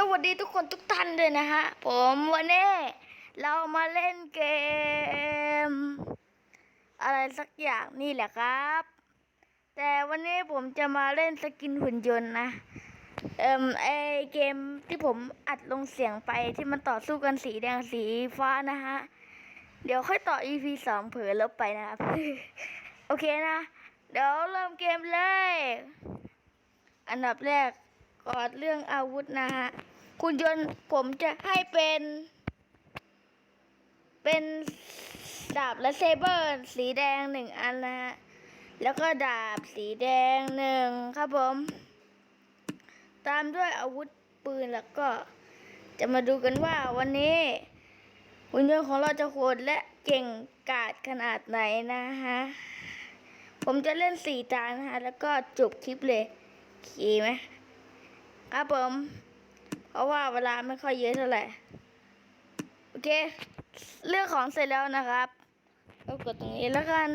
สวัสดีทุกคนทุกท่านเลยนะฮะ ผมวันนี้เรามาเล่นเกม อะไรสักอย่างนี่แหละครับ แต่วันนี้ผมจะมาเล่นสกินหุ่นยนต์นะ เอ่มไอเกมที่ผมอัดลงเสียงไปที่มันต่อสู้กันสีแดงสีฟ้านะฮะ เดี๋ยวค่อยต่อ EP สองเผลอลบไปนะครับ โอเคนะ เดี๋ยวเริ่มเกมเลย อันดับแรก กอดเรื่องอาวุธนะฮะคุณยนต์ผมจะให้เป็น เป็นดาบและเซเบอร์สีแดงหนึ่งอันนะฮะ แล้วก็ดาบสีแดงหนึ่งครับผม ตามด้วยอาวุธปืนแล้วก็จะมาดูกันว่าวันนี้หุ่นยนต์ของเราจะโหดและเก่งกาจขนาดไหนนะฮะ ผมจะเล่นสี่ตานะฮะ แล้วก็จบคลิปเลยขี่ไหม ครับผมเพราะว่าเวลาไม่ค่อยเยอะเท่าไหร่โอเค เลือกของเสร็จแล้วนะครับก็กดตรงนี้แล้วกัน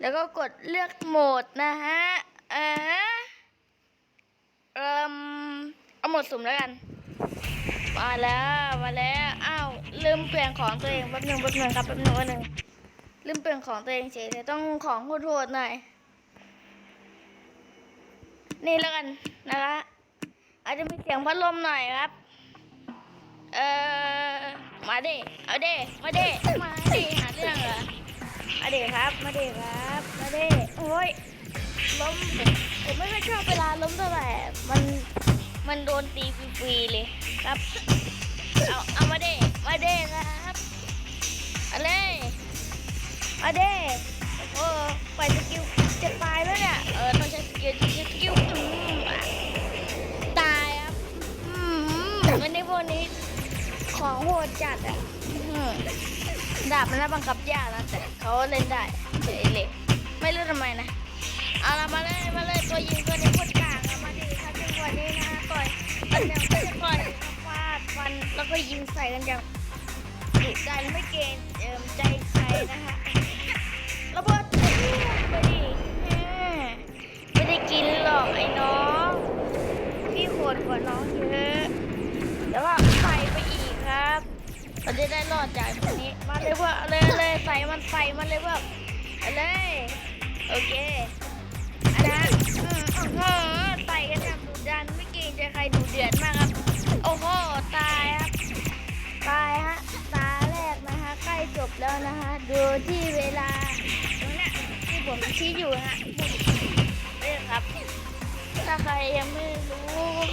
แล้วก็กดเลือกโหมดนะฮะอะเอ่มเอาโหมดสุ่มแล้วกัน มาแล้วมาแล้วอ้าวลืมเปลี่ยนของตัวเองแป๊บหนึงแป๊บหนึงครับแป๊บหนึงแป๊บหนึงลืมเปลี่ยนของตัวเองเฉยเลยต้องของโหดๆหน่อยนี่แล้วกันนะคะ อาจจะมีเสียงพัดลมหน่อยครับ เออมาดิเอาดิมาดิมาดิหาเรื่องเหรอมาดิครับ มาดิครับ มาดิโอ้ยล้มผมไม่ค่อยชอบเวลาล้มเท่าไหร่มันมันโดนตีฟรีๆเลยครับ เอาเอามาดิมาดิครับอาเลยมาดิโอ้ไปสกิลจะตายแล้ว ของโหดจัดอะอื้อหือดาบมันน่าบังคับยากนะแต่เขาเล่นได้เฉยเลยไม่รู้ทำไมนะเอาละมาเลยมาเลยตัวยิงตัวนี้โคตรกลางมาดิถ้าเป็นวันนี้นะต่อยอันเนี้ยไม่ใช่ต่อยฟาดฟันแล้วก็ยิงใส่กันอย่างดุดันไม่เกรงเอิมใจใครนะคะระเบิดไปดิไม่ได้กินหรอกไอ้น้องพี่โหดกว่าน้องเยอะ เราจะได้รอดจากตรงนี้ มาเลยเว่าเอเลยเลยใส่มันใส่มันเลยเว่าเอเลยโอเคอันนะอืมโอ้โหใส่กันแบบดุดันไม่เกรงใจใครดุเดือดมากครับโอ้โหตายครับตายฮะตาแรกนะฮะใกล้จบแล้วนะฮะดูที่เวลาตรงเนี้ยที่ผมชี้อยู่ฮะนี่ครับ ถ้าใครยังไม่รู้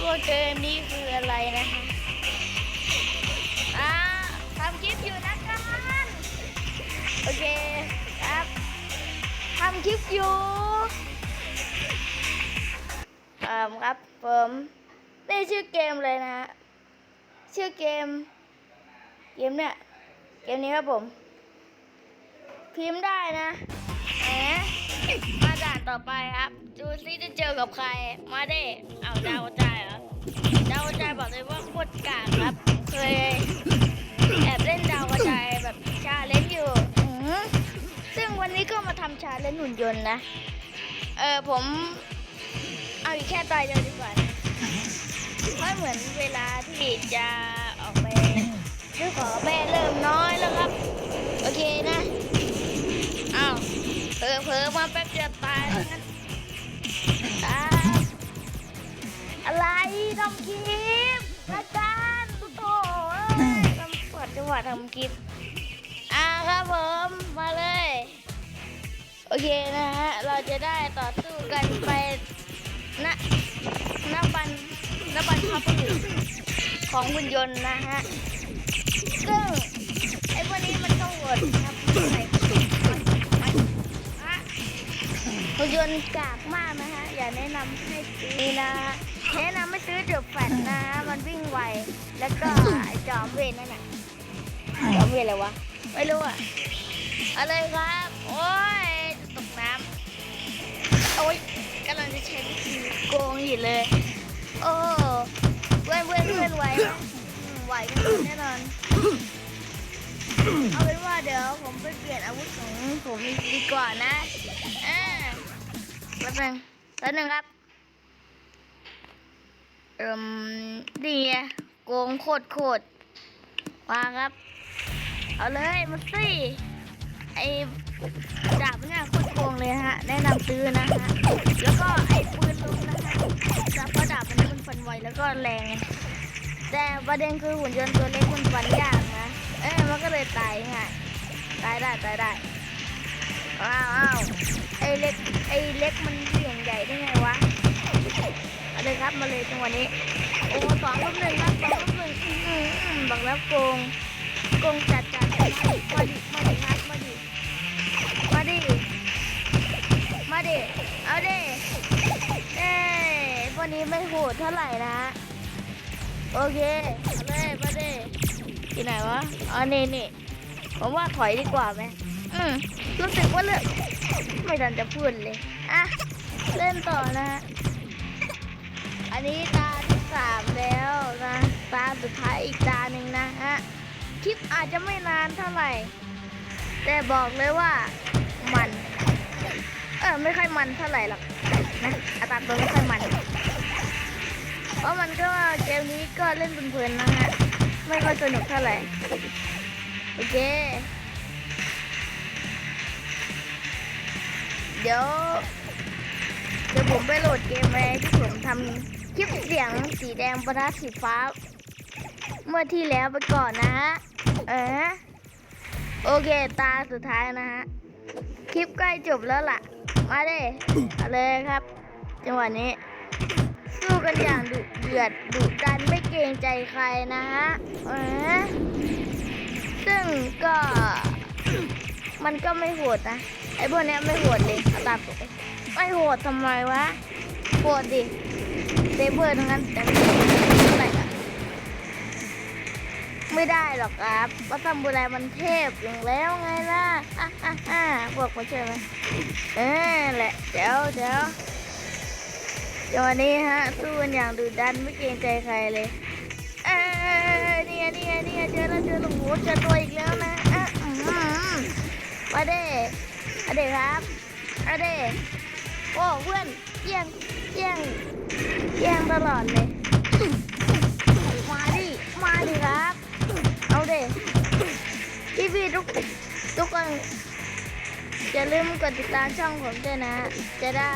ว่าเกมนี้คืออะไรนะคะ โอเคครับทำคลิปอยู่อ่าครับผมนี่ชื่อเกมเลยนะ ชื่อเกม เกมเนี่ย เกมนี้ครับผม พิมพ์ได้นะแหมมาด่านต่อไปครับ ดูซิจะเจอกับใคร มาเด้เอาดาวใจเหรอดาวใจบอกเลยว่าโคตรกากครับ เคยแอบเล่นดาวกระจายแบบชาเล่นอยู่ ซึ่งวันนี้ก็มาทำชาเลนจ์หุ่นยนต์นะ เออผม เอาอีกแค่ตายเดียวดีกว่าเพราะเหมือนเวลาที่จะออกไปซื้อขอแม่เริ่มน้อยแล้วครับ โอเคนะอ้าวเผลอเผลอๆมาแป๊บเดียวตายแล้วงั้นตายอะไรทำคลิปอาจารย์ตุ๊โตเอ้ยทำเปิดจังหวะทำคลิป ครับผมมาเลย โอเคนะฮะ เราจะได้ต่อสู้กันไปณณบันณบันพับผึของหุ่นยนต์นะฮะ ซึ่งไอ้พวกนี้มันก็โหดครับใส่อะหุ่นยนต์กากมากนะฮะ อย่าแนะนำให้ซื้อนะฮะแนะนำไม่ซื้อเดือบแฟดนะฮะ มันวิ่งไว แล้วก็จอมเวรนั่นน่ะจอมเวรอะไรวะ ไม่รู้อะอะไรครับ โอ้ยตกน้ำโอ้ยกำลังจะใช้วิธีโกงอยู่เลย โอ้เพื่อนเพื่อนเพื่อนไหวไหมไหวกันแน่นอน เอาเป็นว่าเดี๋ยวผมไปเปลี่ยนอาวุธของผมดีกว่านะอ่าแป๊บนึงแป๊บนึงครับ เอิ่มดีโกงโคตรโคตรมาครับ เอาเลยมาสิไอดาบเนี่ยโคตรโกงเลยฮะ แนะนำซื้อนะฮะ แล้วก็ไอปืนลุนะฮะดาบเพราะดาบมันมันฟันไวแล้วก็แรงไงแต่ประเด็นคือหุ่นยนต์ตัวเล็กมันฟันยากนะ เอ้มันก็เลยตายง่ายตายได้ตายได้อ้าวอ้าวไอเล็กไอเล็กมันเสี่ยงใหญ่ได้ไงวะเอาเลยครับมาเลยจังหวะนี้โอ้สองลูกหนึ่งครับสองลูกหนึ่งบอกแล้วโกง กงจัดจัดมาดิมาดิมาดิมาดิมาดิมาดิเอาดิเอ้วกนี้ไม่โหดเท่าไหร่นะ โอเคเอาเลยมาดิที่ไหนวะอ๋อนี่นี่ผมว่าถอยดีกว่าไหมอืมรู้สึกว่าเลือกไม่ทันจะพูดเลยอะเล่นต่อนะฮะอันนี้ตาที่สามแล้วนะ ตาสุดท้ายอีกตาหนึ่งนะฮะ ลิปอาจจะไม่นานเท่าไหร่ แต่บอกเลยว่ามัน เออไม่ค่อยมันเท่าไหร่หรอกนะอาตาตัวไม่ค่อยมัน เพราะมันก็เกมนี้ก็เล่นเพลินๆนะฮะไม่ค่อยสนุกเท่าไหร่ โอเค เดี๋ยวเดี๋ยวผมไปโหลดเกมอะไรที่ผมทำคลิปเสียงสีแดงประทัดสีฟ้า เมื่อที่แล้วไปก่อนนะฮะ เออโอเค ตาสุดท้ายนะฮะ คลิปใกล้จบแล้วล่ะ มาเด้เอาเลยครับ จังหวะนี้ สู้กันอย่างดุเดือดดุดันไม่เกรงใจใครนะฮะเออซึ่งก็ มันก็ไม่โหดนะ ไอ้พวกเนี้ยไม่โหดเลยเอาตามปกไม่โหดทำไมวะโหดดิเซเบอร์ทั้งนั้นแต่ ไม่ได้หรอกครับเพราะซามูไรมันเทพอย่างแล้วไงล่ะอะอะอะพวกมาช่วยไหมเออแหละเดี๋ยวเดี๋ยวเดี๋ยววันนี้ฮะสู้กันอย่างดุดันไม่เกรงใจใครเลยเออนี่ยเนี่ยเนี่ยเจอแล้วเจอแล้วโอ้โหเจอตัวอีกแล้วนะอะอืมมาเด้มาเด้ครับมาเด้โอ้เพื่อนเยี่ยงเยี่ยงเยี่ยงตลอดเลย อย่าลืมกดติดตามช่องผมด้วยนะ จะได้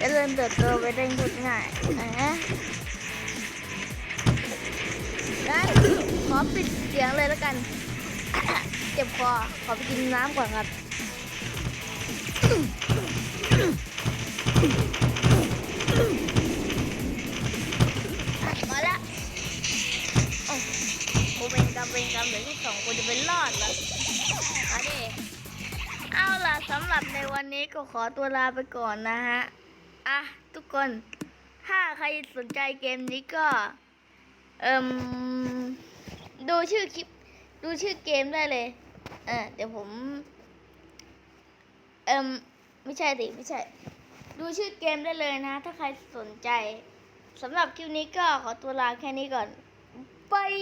จะเริ่มเติบโตไปได้ง่ายๆนะงั้ขอปิดเสียงเลยแล้วกัน เจ็บคอ ขอไปกินน้ำก่อนครับมาล้วโอ้โหเป็นกรรมเป็นกรรมเหลือที่สองคนจะเป็นรอดแล้วมาดิ เอาล่ะสำหรับในวันนี้ก็ขอตัวลาไปก่อนนะฮะ อะ ทุกคน ถ้าใครสนใจเกมนี้ก็ เอ่มดูชื่อคลิป ดูชื่อเกมได้เลย เออเดี๋ยวผม เอ่มไม่ใช่ดิไม่ใช่ ดูชื่อเกมได้เลยนะ ถ้าใครสนใจสำหรับคลิปนี้ก็ขอตัวลาแค่นี้ก่อนบาย